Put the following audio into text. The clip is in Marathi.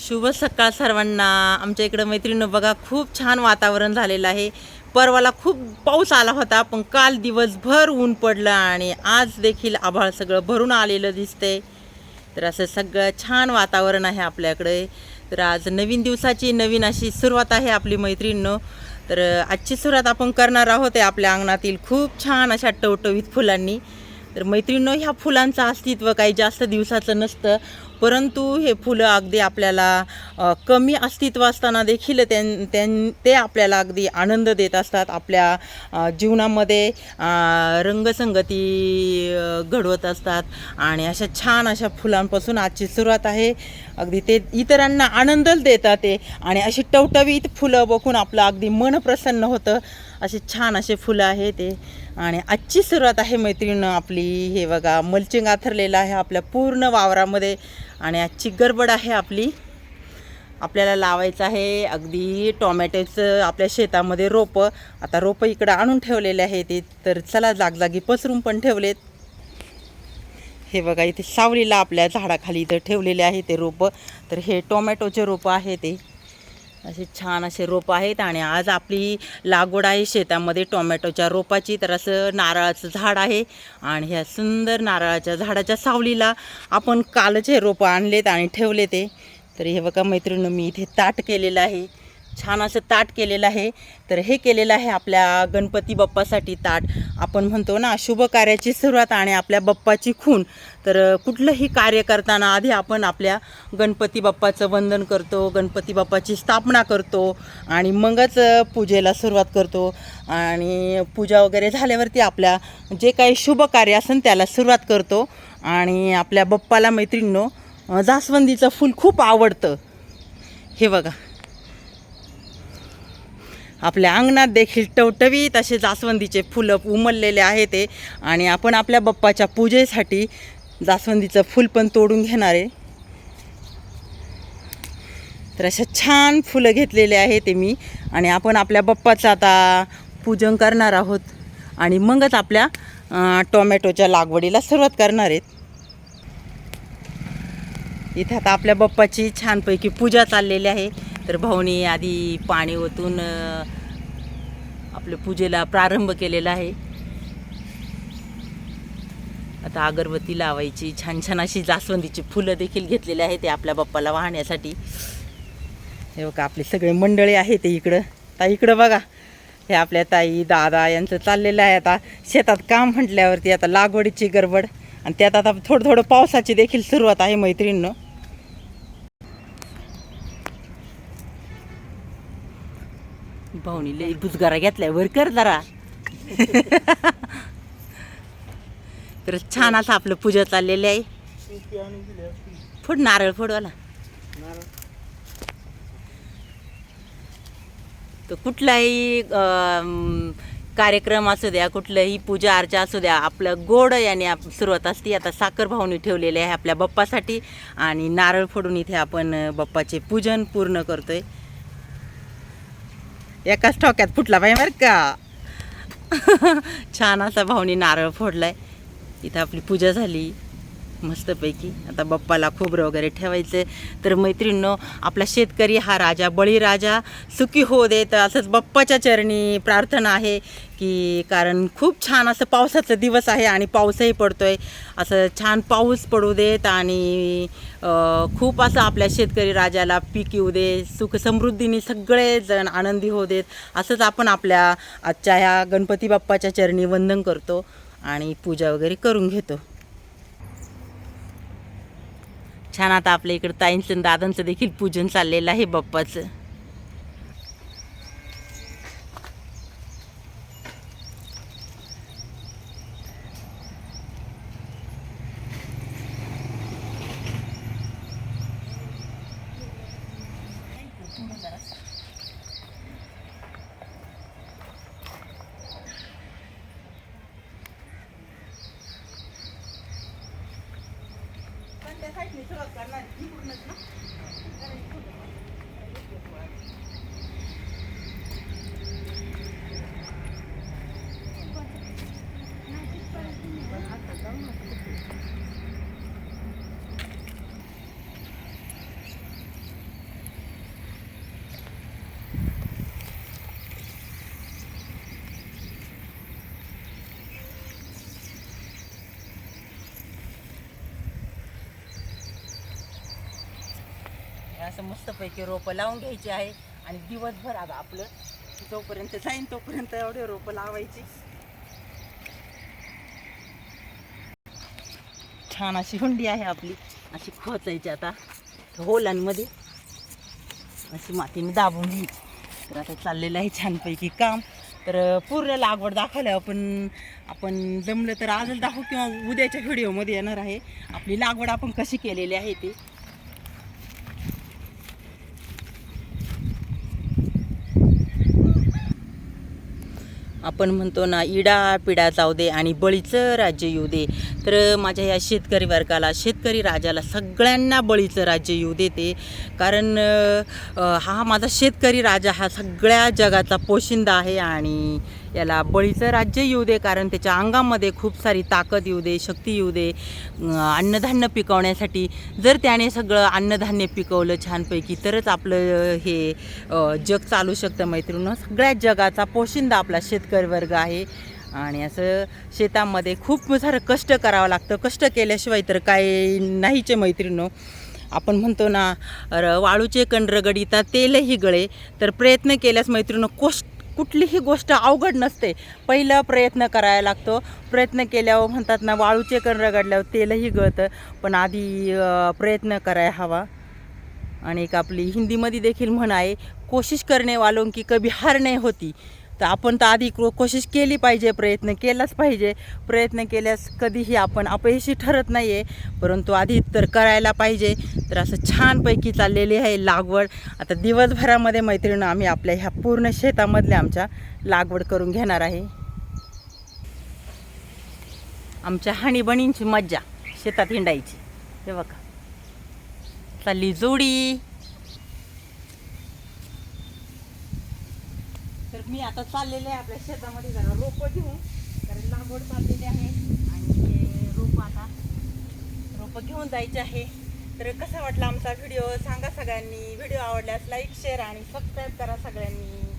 शुभ सकाळ सर्वांना. आमच्या इकडं मैत्रिणीनं बघा खूप छान वातावरण झालेलं आहे. परवाला खूप पाऊस आला होता पण काल दिवसभर ऊन पडलं आणि आज देखील आभाळ सगळं भरून आलेलं दिसतंय. तर असं सगळं छान वातावरण आहे आपल्याकडे. तर आज नवीन दिवसाची नवीन अशी सुरुवात आहे आपली मैत्रिणीनं. तर आजची सुरुवात आपण करणार आहोत आहे आपल्या अंगणातील खूप छान अशा टवटवीत फुलांनी. तर मैत्रिणीनं ह्या फुलांचं अस्तित्व काही जास्त दिवसाचं नसतं. परंतु हे फुलं अगदी आपल्याला कमी अस्तित्व असताना देखील त्यां त्यां ते आपल्याला अगदी आनंद देत असतात. आपल्या जीवनामध्ये रंगसंगती घडवत असतात. आणि अशा छान अशा फुलांपासून आजची सुरुवात आहे. अगदी ते इतरांना आनंदच देतात ते. आणि अशी टवटवीत फुलं बघून आपलं अगदी मन प्रसन्न होतं. असे छान असे फुलं आहे ते. आणि आजची सुरुवात आहे मैत्रीण आपली. हे बघा मल्चिंग आथरलेलं आहे आपल्या पूर्ण वावरामध्ये. आणि आजची गडबड आहे आपली. आपल्याला लावायचं आहे अगदी टोमॅटोचं आपल्या शेतामध्ये रोपं. आता रोपं इकडं आणून ठेवलेले आहे ते तर चला जागजागी पसरून पण ठेवलेत. हे बघा इथे सावलीला आपल्या झाडाखाली इथं ठेवलेले आहे ते रोपं. तर हे टोमॅटोचे रोपं आहे ते. असे छान असे रोपं आहेत आणि आज आपली लागवड आहे शेतामध्ये टोमॅटोच्या रोपाची. तर असं नारळाचं झाड आहे आणि ह्या सुंदर नारळाच्या झाडाच्या सावलीला आपण कालच हे रोपं आणलेत आणि ठेवले ते. तर हे बघा मैत्रिणी मी इथे ताट केलेलं आहे. छान असं ताट केलेलं आहे. तर हे केलेलं आहे आपल्या गणपती बाप्पासाठी ताट. आपण म्हणतो ना शुभ कार्याची सुरुवात आणि आपल्या बाप्पाची खून तर कुठलंही कार्य करताना आधी आपण आपल्या गणपती बाप्पाचं वंदन करतो गणपती बाप्पाची स्थापना करतो आणि मगच पूजेला सुरुवात करतो. आणि पूजा वगैरे झाल्यावरती आपल्या जे काही शुभ कार्य असेल त्याला सुरुवात करतो. आणि आपल्या बाप्पाला मैत्रिणींनो जास्वंदीचं फूल खूप आवडतं. हे बघा. आपल्या अंगणात देखील टवटवीत असे जास्वंदीचे फुलं उमललेले आहे ते. आणि आपण आपल्या बाप्पाच्या पूजेसाठी जास्वंदीचं फूल पण तोडून घेणार आहे. तर अशा छान फुलं घेतलेले आहे ते मी. आणि आपण आपल्या बाप्पाचं आता पूजन करणार आहोत. आणि मगच आपल्या टोमॅटोच्या लागवडीला सुरुवात करणार आहेत. इथं आता आपल्या बाप्पाची छानपैकी पूजा चाललेली आहे. तर भाऊनी आधी पाणी ओतून आपल्या पूजेला प्रारंभ केलेला आहे. आता अगरबत्ती लावायची छान छान अशी जास्वंदीची फुलं देखील घेतलेली आहे ते आपल्या बाप्पाला वाहण्यासाठी. हे बघा आपले सगळे मंडळी आहे ते इकडं. ताई इकडं बघा. हे आपल्या ताई दादा यांचं चाललेलं आहे आता. शेतात काम म्हटल्यावरती आता लागवडीची गडबड. आणि त्यात आता थोडं थोडं पावसाची देखील सुरुवात आहे मैत्रिणीनं. भाऊनी लई बुजगारा घेतलाय वर कर जरा. तर छान असं आपलं पूजा चाललेली आहे. फोड नारळ फोडवाला. तर कुठलाही कार्यक्रम असू द्या कुठलंही पूजा अर्चा असू द्या आपलं गोड याने आप सुरुवात असते. आता साखर भावनी ठेवलेले आहे आपल्या बाप्पासाठी आणि नारळ फोडून इथे आपण बाप्पाचे पूजन पूर्ण करतोय. एकाच ठोक्यात फुटला पाहिजे बरं का? छान असा भाऊनी नारळ फोडलाय. इथं आपली पूजा झाली. मस्तपैकी. आता बाप्पाला खोबरं वगैरे ठेवायचं तर मैत्रिणींनो आपला शेतकरी हा राजा बळीराजा सुखी होऊ देत असंच बाप्पाच्या चरणी प्रार्थना आहे की कारण खूप छान असं पावसाचा दिवस आहे आणि पाऊसही पडतो आहे असं छान पाऊस पडू देत आणि खूप असं आपल्या शेतकरी राजाला पीक येऊ दे सुख समृद्धीने सगळेजण आनंदी होऊ देत. असंच आपण आपल्या आजच्या ह्या गणपती बाप्पाच्या चरणी वंदन करतो आणि पूजा वगैरे करून घेतो. छान आता आपल्या इकडं ताईंचं दादांचं देखील पूजन चाललेलं आहे बाप्पाचं. असं मस्तपैकी रोपं लावून घ्यायची आहे. आणि दिवसभर आता आपलं जोपर्यंत जाईन तोपर्यंत एवढे रोपं लावायची. छान अशी हुंडी आहे आपली. अशी खोचायची आता होलांमध्ये. अशी मातीने दाबून घ्यायची तर आता चाललेलं आहे छानपैकी काम. तर पूर्ण लागवड दाखवलं आपण आपण जमलं तर आजच दाखवू किंवा उद्याच्या व्हिडिओमध्ये येणार आहे. आपली लागवड आपण कशी केलेली आहे ती. आपण म्हणतो ना इडा पिडा जाऊ दे आणि बळीचं राज्य येऊ दे. तर माझ्या या शेतकरी वर्गाला शेतकरी राजाला सगळ्यांना बळीचं राज्य येऊ दे ते कारण हा माझा शेतकरी राजा हा सगळ्या जगाचा पोशिंदा आहे आणि याला बळीचं राज्य येऊ दे कारण त्याच्या अंगामध्ये खूप सारी ताकद येऊ दे शक्ती येऊ दे अन्नधान्य पिकवण्यासाठी. जर त्याने सगळं अन्नधान्य पिकवलं छानपैकी तरच आपलं हे जग चालू शकतं मैत्रिणं सगळ्या जगाचा पोशिंदा आपला शेतकरी वर्ग आहे. आणि असं शेतामध्ये खूप सारं कष्ट करावं लागतं. कष्ट केल्याशिवाय तर काय नाहीचे मैत्रिणो आपण म्हणतो ना र- वाळूचे कण रगडिता तेलही गळे. तर प्रयत्न केल्यास मैत्रिणं कोष्ट कुठलीही गोष्ट अवघड नसते. पहिलं प्रयत्न करायला लागतो. प्रयत्न केल्यावर म्हणतात ना वाळूचे कण रगडल्यावर तेलही गळतं. पण आधी प्रयत्न करायला हवा. आणि एक आपली हिंदीमध्ये देखील म्हण आहे कोशिश करणे वालों की कभी हार नाही होती. तर आपण तर आधी को- कोशिश केली पाहिजे प्रयत्न केलाच पाहिजे. प्रयत्न केल्यास कधीही आपण अपयशी ठरत नाही आहे परंतु आधी तर करायला पाहिजे. तर असं छानपैकी चाललेली आहे लागवड. आता दिवसभरामध्ये मैत्रिणं आम्ही आपल्या ह्या पूर्ण शेतामधल्या आमच्या लागवड करून घेणार आहे. आमच्या हाणीबणींची मज्जा शेतात हिंडायची. हे बघा. चालली जोडी. तर मी आता चाललेले आहे आपल्या शेतामध्ये जरा रोपं घेऊन कारण लागवड चाललेली आहे आणि रोपं आता रोपं घेऊन जायचे आहे. तर कसा वाटला आमचा व्हिडिओ? सांगा सगळ्यांनी. व्हिडिओ आवडल्यास लाईक शेअर आणि सबस्क्राईब करा सगळ्यांनी.